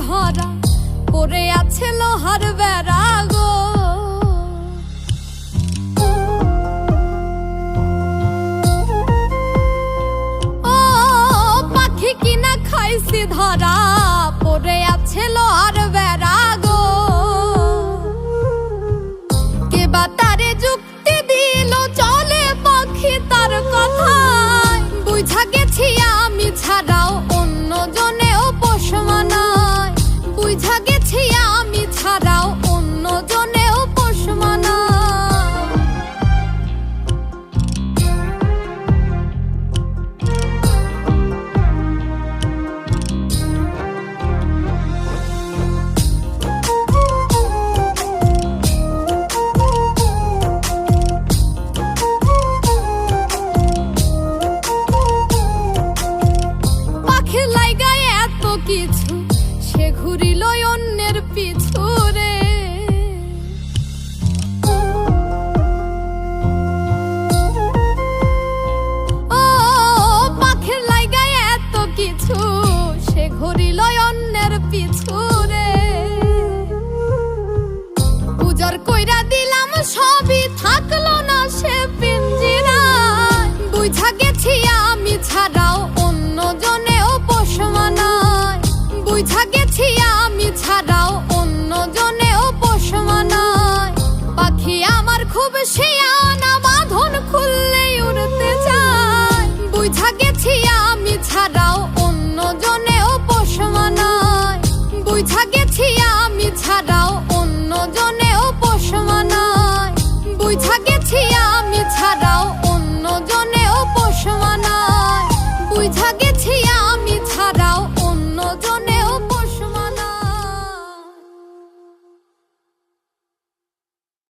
ধরা পড়ে আছে লোহার বেড়া গো। ও পাখি কিনা খাইছি ধরা লোহার ঘুরিল অন্যের পিছুরে। ও পাখির এত কিছু সে পিছুরে। পূজার কইরা দিলাম সব সে আমি ছাড়াও অন্য জনেও পোষ মানায়। বুঝা গেছি আমি ছাড়া